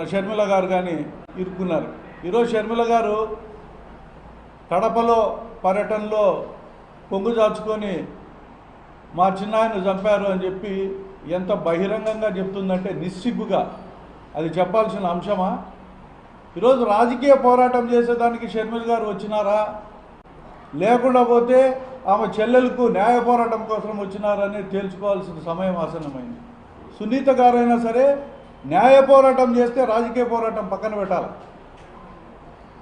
షర్మిల గారు కానీ ఇరుక్కున్నారు. ఈరోజు షర్మిల గారు కడపలో పర్యటనలో పొంగు దాచుకొని మా చిన్నాయన చంపారు అని చెప్పి ఎంత బహిరంగంగా చెప్తుందంటే నిస్సిగ్గుగా. అది చెప్పాల్సిన అంశమా? ఈరోజు రాజకీయ పోరాటం చేసేదానికి షర్మిల గారు వచ్చినారా? లేకుండా పోతే ఆమె చెల్లెలకు న్యాయ పోరాటం కోసం వచ్చినారని తేల్చుకోవాల్సిన సమయం ఆసన్నమైంది. సునీత గారైనా సరే న్యాయ పోరాటం చేస్తే రాజకీయ పోరాటం పక్కన పెట్టాలి.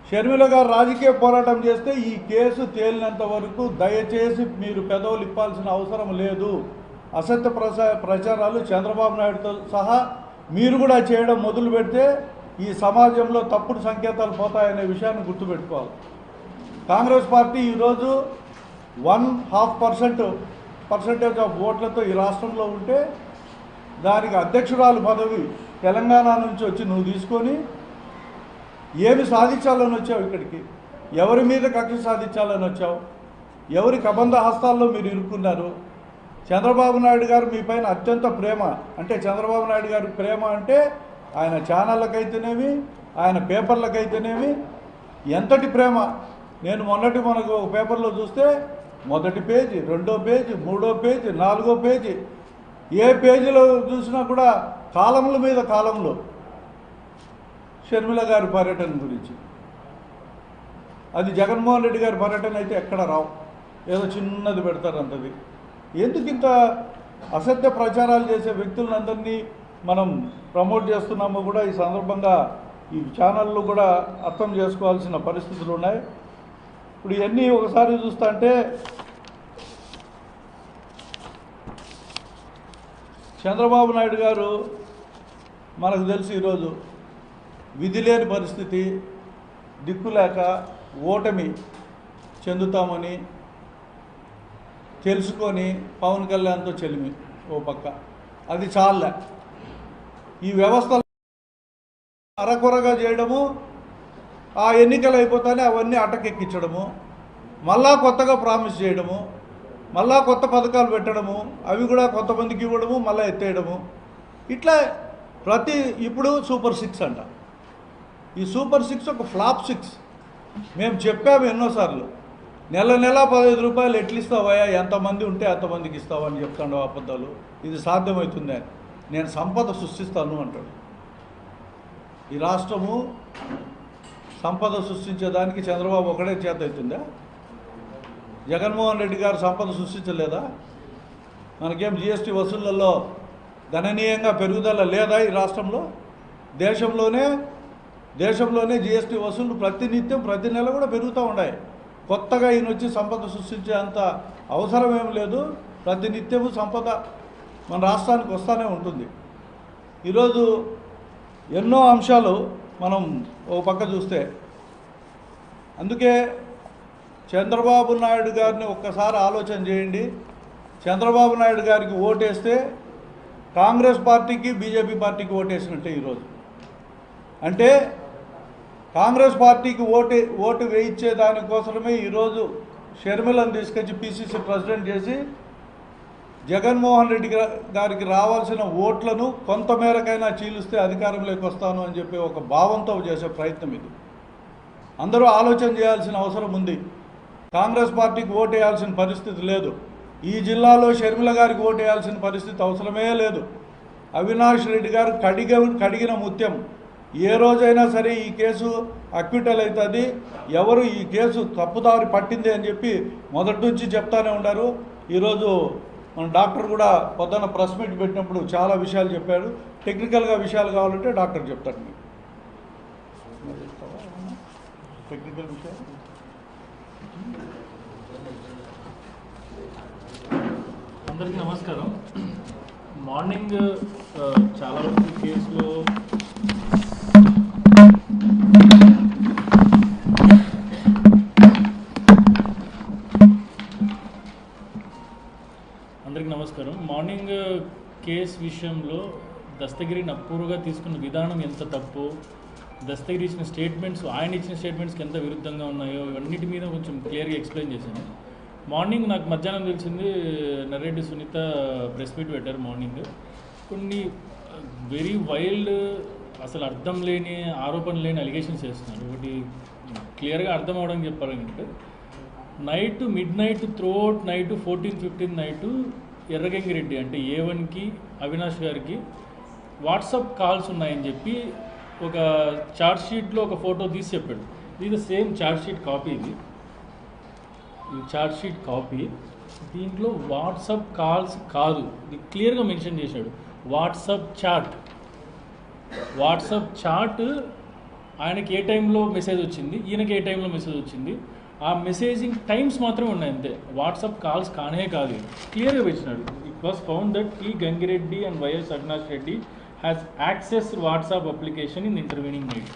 షర్మిల గారు రాజకీయ పోరాటం చేస్తే ఈ కేసు తేలినంత వరకు దయచేసి మీరు పెదవులు ఇప్పాల్సిన అవసరం లేదు. అసత్య ప్రసా ప్రచారాలు చంద్రబాబు నాయుడుతో సహా మీరు కూడా చేయడం మొదలు పెడితే ఈ సమాజంలో తప్పుడు సంకేతాలు పోతాయనే విషయాన్ని గుర్తుపెట్టుకోవాలి. కాంగ్రెస్ పార్టీ ఈరోజు one half percent percentage of ఓట్లతో ఈ రాష్ట్రంలో ఉంటే దానికి అధ్యక్షురాలు పదవి తెలంగాణ నుంచి వచ్చి నువ్వు తీసుకొని ఏమి సాధించాలని వచ్చావు ఇక్కడికి? ఎవరి మీద కక్ష సాధించాలని వచ్చావు? ఎవరి కబంధ హస్తాల్లో మీరు ఇరుక్కున్నారు? చంద్రబాబు నాయుడు గారు మీ పైన అత్యంత ప్రేమ. అంటే చంద్రబాబు నాయుడు గారి ప్రేమ అంటే ఆయన ఛానళ్ళకైతేనేమి ఆయన పేపర్లకైతేనేమి ఎంతటి ప్రేమ? నేను మొన్నటి మనకు ఒక పేపర్లో చూస్తే మొదటి పేజీ రెండో పేజీ మూడో పేజీ నాలుగో పేజీ. ఏ పేజీలో చూసినా కూడా కాలముల మీద కాలంలో షర్మిల గారి పర్యటన గురించి. అది జగన్మోహన్ రెడ్డి గారి పర్యటన అయితే ఎక్కడ రావు. ఏదో చిన్నది పెడతారు అంతది. ఎందుకు ఇంత అసత్య ప్రచారాలు చేసే వ్యక్తులందరినీ మనం ప్రమోట్ చేస్తున్నామో కూడా ఈ సందర్భంగా ఈ ఛానళ్ళు కూడా అర్థం చేసుకోవాల్సిన పరిస్థితులు ఉన్నాయి. ఇప్పుడు ఇవన్నీ ఒకసారి చూస్తా అంటే చంద్రబాబు నాయుడు గారు మనకు తెలుసు ఈరోజు విధి లేని పరిస్థితి దిక్కులేక ఓటమి చెందుతామని తెలుసుకొని పవన్ కళ్యాణ్తో చెలిమి ఓ పక్క. అది చాలే ఈ వ్యవస్థ అరకొరగా చేయడము ఆ ఎన్నికలు అయిపోతానే అవన్నీ అటకెక్కించడము మళ్ళా కొత్తగా ప్రామిస్ చేయడము మళ్ళా కొత్త పథకాలు పెట్టడము అవి కూడా కొంతమందికి ఇవ్వడము మళ్ళీ ఎత్తేయడము. ఇట్లా ప్రతి ఇప్పుడు సూపర్ సిక్స్ అంట. ఈ సూపర్ సిక్స్ ఒక ఫ్లాప్ సిక్స్. మేము చెప్పాము ఎన్నోసార్లు. నెల నెల పదహైదు రూపాయలు ఎట్లు ఇస్తావయ్యా ఎంతమంది ఉంటే అంతమందికి ఇస్తావా అని చెప్తాడు అబద్ధాలు. ఇది సాధ్యమవుతుంది? అని నేను సంపద సృష్టిస్తాను అంటాడు. ఈ రాష్ట్రము సంపద సృష్టించేదానికి చంద్రబాబు ఒకడే చేత అవుతుందా? జగన్మోహన్ రెడ్డి గారు సంపద సృష్టించలేదా? మనకేం జిఎస్టీ వసూళ్ళలో గణనీయంగా పెరుగుదల లేదా ఈ రాష్ట్రంలో? దేశంలోనే దేశంలోనే జిఎస్టీ వసూళ్ళు ప్రతినిత్యం ప్రతి నెల కూడా పెరుగుతూ ఉన్నాయి. కొత్తగా ఈయన వచ్చి సంపద సృష్టించే అంత అవసరం ఏం లేదు. ప్రతినిత్యము సంపద మన రాష్ట్రానికి వస్తూనే ఉంటుంది. ఈరోజు ఎన్నో అంశాలు మనం ఓ పక్క చూస్తే. అందుకే చంద్రబాబు నాయుడు గారిని ఒక్కసారి ఆలోచన చేయండి. చంద్రబాబు నాయుడు గారికి ఓటేస్తే కాంగ్రెస్ పార్టీకి బీజేపీ పార్టీకి ఓటేసినట్టే ఈరోజు అంటే కాంగ్రెస్ పార్టీకి ఓటు ఓటు వేయించే దానికోసమే ఈరోజు షర్మిలను తీసుకొచ్చి పిసిసి ప్రెసిడెంట్ చేసి జగన్మోహన్ రెడ్డి గారికి రావాల్సిన ఓట్లను కొంతమేరకైనా చీలిస్తే అధికారంలోకి వస్తాను అని చెప్పి ఒక భావంతో చేసే ప్రయత్నం ఇది. అందరూ ఆలోచన చేయాల్సిన అవసరం ఉంది. కాంగ్రెస్ పార్టీకి ఓటేయాల్సిన వేయాల్సిన పరిస్థితి లేదు. ఈ జిల్లాలో షర్మిల గారికి ఓటేయాల్సిన వేయాల్సిన పరిస్థితి అవసరమే లేదు. అవినాష్ రెడ్డి గారు కడిగ కడిగిన ముత్యం. ఏ రోజైనా సరే ఈ కేసు అక్విటల్ అవుతుంది. ఎవరు ఈ కేసు తప్పుదారి పట్టింది అని చెప్పి మొదటి నుంచి చెప్తానే ఉన్నారు. ఈరోజు మన డాక్టర్ కూడా పొద్దున్న ప్రెస్ మీట్ పెట్టినప్పుడు చాలా విషయాలు చెప్పాడు. టెక్నికల్గా విషయాలు కావాలంటే డాక్టర్ చెప్తాడు. మీకు టెక్నికల్ విషయాలు అందరికీ నమస్కారం. మార్నింగ్ చాలా వరకు కేసులో అందరికీ నమస్కారం. మార్నింగ్ కేస్ విషయంలో దస్తగిరిని అపూర్వగా తీసుకున్న విధానం ఎంత తప్పు? దస్తగిరి ఇచ్చిన స్టేట్మెంట్స్ ఆయన ఇచ్చిన స్టేట్మెంట్స్కి ఎంత విరుద్ధంగా ఉన్నాయో ఇవన్నిటి మీద కొంచెం క్లియర్గా ఎక్స్ప్లెయిన్ చేశాను. మార్నింగ్ నాకు మధ్యాహ్నం తెలిసింది నరేడ్డి సునీత ప్రెస్ మీట్ పెట్టారు మార్నింగ్. కొన్ని వెరీ వైల్డ్ అసలు అర్థం లేని ఆరోపణ లేని అలిగేషన్స్ చేస్తున్నారు. ఒకటి క్లియర్గా అర్థం అవడం చెప్పాలంటే night mid night throughout night fourteen fifteen night Erra Gangireddy అంటే ఏ వన్కి అవినాష్ గారికి వాట్సాప్ కాల్స్ ఉన్నాయని చెప్పి ఒక చార్ట్ షీట్లో ఒక ఫోటో తీసి చెప్పాడు. ఇది సేమ్ చార్ట్ షీట్ కాపీ ఇది. ఈ చార్ట్ షీట్ కాపీ దీంట్లో వాట్సాప్ కాల్స్ కాదు. ఇది క్లియర్గా మెన్షన్ చేశాడు. వాట్సాప్ చాట్ వాట్సాప్ చాట్ ఆయనకి ఏ టైంలో మెసేజ్ వచ్చింది? ఈయనకి ఏ టైంలో మెసేజ్ వచ్చింది? ఆ మెసేజింగ్ టైమ్స్ మాత్రమే ఉన్నాయి అంతే. వాట్సాప్ కాల్స్ కానే కాదు క్లియర్గా పెట్టినాడు. ఇట్ వాస్ ఫౌండ్ దట్ ఈ Gangireddy and YS Avinash Reddy has access WhatsApp application in intervening night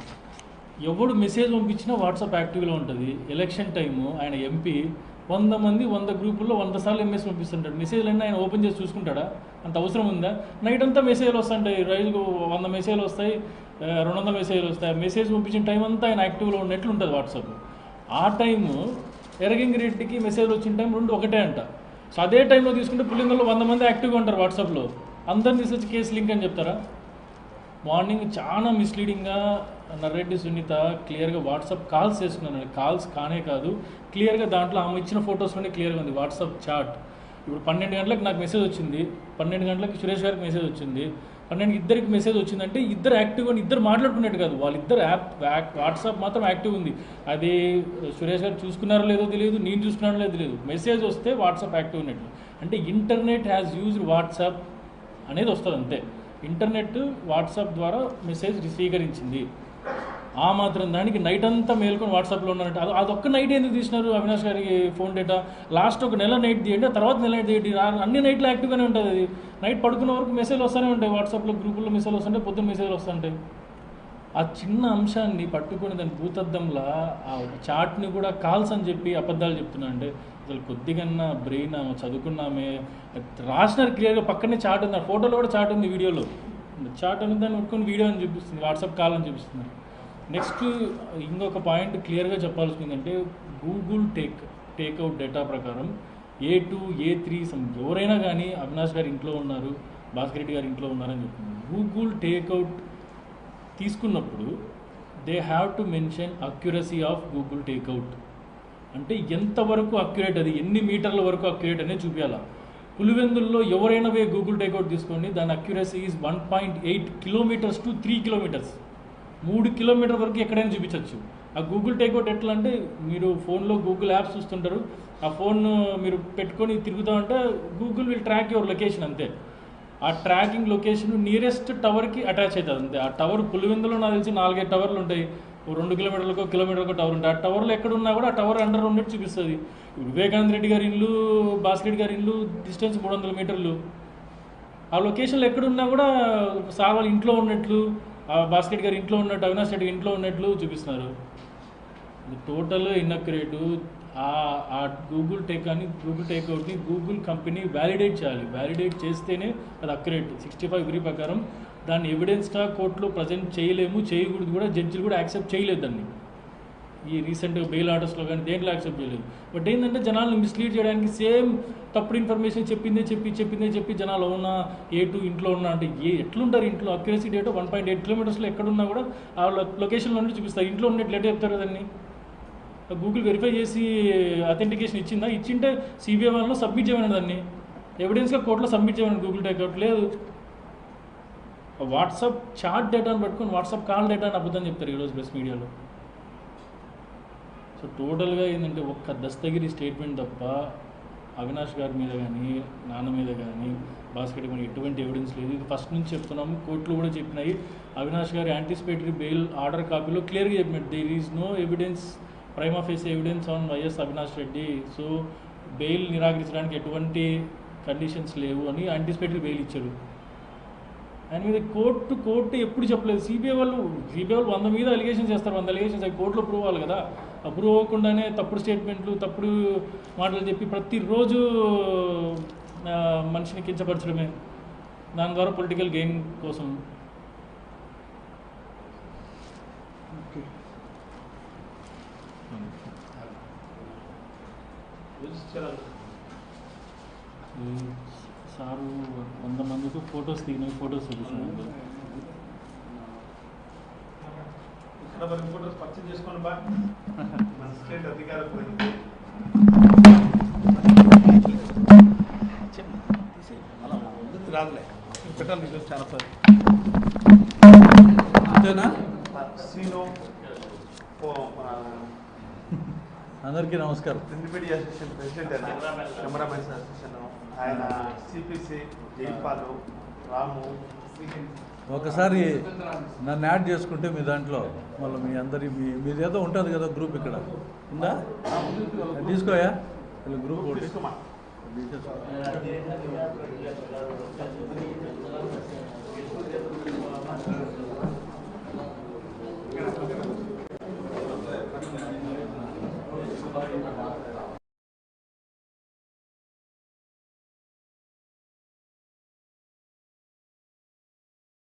ఎవడు మెసేజ్ పంపించినా వాట్సాప్ యాక్టివ్లో ఉంటుంది. ఎలక్షన్ టైము ఆయన ఎంపీ వంద మంది వంద గ్రూపుల్లో వంద సార్లు ఎంఎస్ పంపిస్తుంటాడు. మెసేజ్లన్నీ ఆయన ఓపెన్ చేసి చూసుకుంటాడా? అంత అవసరం ఉందా? నైట్ అంతా మెసేజ్లు వస్తుంటాయి. రైలుకు వంద మెసేజ్లు వస్తాయి రెండు వందల మెసేజ్లు వస్తాయి. మెసేజ్ పంపించిన టైం అంతా ఆయన యాక్టివ్లో ఉన్నట్లు ఉంటుంది వాట్సాప్. ఆ టైము ఎరగింగి రెడ్డికి మెసేజ్ వచ్చిన టైం రెండు ఒకటే అంట. సో అదే టైంలో తీసుకుంటే పులింగంలో వంద మంది యాక్టివ్గా ఉంటారు వాట్సాప్లో. అందరిని తీసుకొచ్చి కేసు లింక్ అని చెప్తారా? మార్నింగ్ చాలా మిస్లీడింగ్గా నర్రెడ్డి సునీత క్లియర్గా వాట్సాప్ కాల్స్ చేసుకున్నాను కాల్స్ కానే కాదు క్లియర్గా దాంట్లో ఆమె ఇచ్చిన ఫొటోస్లోనే క్లియర్గా ఉంది. WhatsApp chat. ఇప్పుడు పన్నెండు గంటలకు నాకు మెసేజ్ వచ్చింది. పన్నెండు గంటలకు సురేష్ గారికి మెసేజ్ వచ్చింది. పన్నెండు ఇద్దరికి మెసేజ్ వచ్చిందంటే ఇద్దరు యాక్టివ్ అని ఇద్దరు మాట్లాడుకున్నట్టు కాదు. వాళ్ళిద్దరు యాప్ వాట్సాప్ మాత్రం యాక్టివ్ ఉంది. అది సురేష్ గారు చూసుకున్నారో లేదో తెలియదు నేను చూసుకున్నారో లేదో తెలియదు. మెసేజ్ వస్తే వాట్సాప్ యాక్టివ్ ఉన్నట్టు. అంటే ఇంటర్నెట్ హ్యాస్ యూజ్డ్ వాట్సాప్ అనేది వస్తుంది అంతే ఇంటర్నెట్ వాట్సాప్ ద్వారా మెసేజ్ స్వీకరించింది ఆ మాత్రం దానికి నైట్ అంతా మేల్కొని వాట్సాప్లో ఉన్నారంటే. అది అదొక్క నైట్ ఎందుకు తీసినారు అవినాష్ గారికి ఫోన్ డేటా? లాస్ట్ ఒక నెల నైట్ తీయండి ఆ తర్వాత నెల నైట్ తీయండి. అన్ని నైట్లో యాక్టివ్గానే ఉంటుంది అది. నైట్ పడుకున్న వరకు మెసేజ్ వస్తూనే ఉంటాయి. వాట్సాప్లో గ్రూపుల్లో మెసేజ్ వస్తుంటాయి పొద్దున్న మెసేజ్లు వస్తుంటాయి. ఆ చిన్న అంశాన్ని పట్టుకుని దాని భూతద్దంలా ఆ చాట్ని కూడా కాల్స్ అని చెప్పి అబద్ధాలు చెప్తున్నా అంటే అసలు కొద్దిగన్నా బ్రెయిన్ ఆమె చదువుకున్నామే. రాసినారు క్లియర్గా పక్కనే చాట్ ఉంది. ఆ ఫోటోలో కూడా చాట్ ఉంది వీడియోలో. చాట్ అనేది దాన్ని పట్టుకొని వీడియో అని చూపిస్తుంది. వాట్సాప్ కాల్ అని చూపిస్తుంది. నెక్స్ట్ ఇంకొక పాయింట్ క్లియర్గా చెప్పాల్సిందంటే గూగుల్ టేక్ టేక్అవుట్ డేటా ప్రకారం A two A three some ఎవరైనా కానీ అవినాష్ గారు ఇంట్లో ఉన్నారు భాస్కర్ రెడ్డి గారి ఇంట్లో ఉన్నారని చెప్తుంది. గూగుల్ టేక్అవుట్ తీసుకున్నప్పుడు they have to mention accuracy of Google takeout అంటే ఎంతవరకు అక్యురేట్ అది? ఎన్ని మీటర్ల వరకు అక్యురేట్ అనేది చూపించాలా పులివెందుల్లో ఎవరైనా పోయి గూగుల్ టేక్అవుట్ తీసుకోండి. దాని accuracy is one point eight kilometres to three kilometres మూడు కిలోమీటర్ వరకు ఎక్కడైనా చూపించవచ్చు ఆ గూగుల్ టేక్అవుట్ ఎట్లా అంటే మీరు ఫోన్లో గూగుల్ యాప్స్ చూస్తుంటారు. ఆ ఫోన్ మీరు పెట్టుకొని తిరుగుతామంటే Google will track your location అంతే. ఆ ట్రాకింగ్ లొకేషన్ నియరెస్ట్ టవర్కి అటాచ్ అవుతుంది అంతే. ఆ టవర్ పులివెందులో నాకు తెలిసి నాలుగైదు టవర్లు ఉంటాయి. రెండు కిలోమీటర్లకో కిలోమీటర్లకు టవర్ ఉంటుంది ఆ టవర్లో ఎక్కడ ఉన్నా కూడా ఆ టవర్ అండర్ ఉన్నట్టు చూపిస్తుంది. వివేకానంద రెడ్డి గారి ఇల్లు భాస్కర్ గారి ఇల్లు డిస్టెన్స్ మూడు వందల మీటర్లు. ఆ లొకేషన్లో ఎక్కడున్నా కూడా సార్ ఇంట్లో ఉన్నట్లు ఆ బాస్కెట్ గారి ఇంట్లో ఉన్నట్టు అవినాష్ రెడ్డి ఇంట్లో ఉన్నట్లు చూపిస్తున్నారు. టోటల్ ఇన్నక్యురేటు ఆ ఆ గూగుల్ టేక్ అని గూగుల్ టేక్అవుట్ని గూగుల్ కంపెనీ వ్యాలిడేట్ చేయాలి. వ్యాలిడేట్ చేస్తేనే అది అక్యురేట్. సిక్స్టీ ఫైవ్ డిగ్రీ ప్రకారం దాన్ని ఎవిడెన్స్గా కోర్టులో ప్రజెంట్ చేయలేము చేయకూడదు కూడా జడ్జిలు కూడా యాక్సెప్ట్ చేయలేదు దాన్ని. ఈ రీసెంట్గా బెయిల్ ఆర్డర్స్లో కానీ దేంట్లో యాక్సెప్ట్ చేయలేదు. బట్ ఏంటంటే జనాలను మిస్లీడ్ చేయడానికి సేమ్ తప్పుడు ఇన్ఫర్మేషన్ చెప్పిందే చెప్పి చెప్పిందే చెప్పి జనాలు అవునా ఏ టూ ఇంట్లో ఉన్నా అంటే ఏ ఎట్లుంటారు ఇంట్లో? Accuracy date one point eight కిలోమీటర్స్లో ఎక్కడున్నా కూడా ఆ లొకేషన్లో ఉండి చూపిస్తారు. ఇంట్లో ఉన్నట్టు ఎట్లా చెప్తారు కదండి గూగుల్ వెరిఫై చేసి అథెంటికేషన్ ఇచ్చిందా? ఇచ్చింటే సిబిఐ వాళ్ళలో సబ్మిట్ చేయమని దాన్ని. ఎవిడెన్స్గా కోర్టులో సబ్మిట్ చేయమని గూగుల్ టేక్అవుట్ లేదు. వాట్సాప్ చాట్ డేటాను పెట్టుకుని వాట్సాప్ కాల్ డేటాని అబద్ధం చెప్తారు ఈరోజు ప్రెస్ మీడియాలో. సో టోటల్గా ఏంటంటే ఒక్క దస్తగిరి స్టేట్మెంట్ తప్ప అవినాష్ గారి మీద కానీ నాన్న మీద కానీ భాస్కర్ మీద ఎటువంటి ఎవిడెన్స్ లేదు. ఇది ఫస్ట్ నుంచి చెప్తున్నాము కోర్టులు కూడా చెప్పినాయి. అవినాష్ గారి యాంటిసిపేటరీ బెయిల్ ఆర్డర్ కాపీలో క్లియర్గా చెప్పినట్టు there is no evidence prima facie evidence on YS Avinash Reddy so bail నిరాకరించడానికి ఎటువంటి కండిషన్స్ లేవు అని యాంటిసిపేటరీ బెయిల్ ఇచ్చారు. ఆయన మీద కోర్టు కోర్టు ఎప్పుడు చెప్పలేదు. సిబిఐ వాళ్ళు సిబిఐ వాళ్ళు వంద మీద అలిగేషన్ చేస్తారు. వంద అలిగేషన్స్ అవి కోర్టులో ప్రూవ్ అవ్వాలి కదా. అప్రూవ్ అవ్వకుండానే తప్పుడు స్టేట్మెంట్లు తప్పుడు మాటలు చెప్పి ప్రతిరోజు మనిషిని కించపరచడమే. దాని ద్వారా పొలిటికల్ గెయిన్ కోసం. ఓకే. ఈ సారు వంద మందికి ఫొటోస్ దిగిన ఫొటోస్ చూపిస్తున్నాను మరి ఫోటోస్ పర్చేజ్ చేసుకోండి బా. మన స్టేట్ అధికార ప్రతినిధి అలా ముందుకు రాదులే పెట్టాలి చాలా సార్ అంతేనా అందరికీ నమస్కారం. ప్రింట్ మీడియా అసోసియేషన్ ప్రెసిడెంట్ అయినా కెమెరామెన్స్ అసోసియేషన్ ఆయన సిపిసి జైపాలు రాము ఒకసారి నన్ను యాడ్ చేసుకుంటే మీ దాంట్లో మళ్ళీ మీ అందరి మీ మీది ఏదో ఉంటుంది కదా గ్రూప్ ఇక్కడ. ఉందా? తీసుకోయా? గ్రూప్ తీసుకోమా.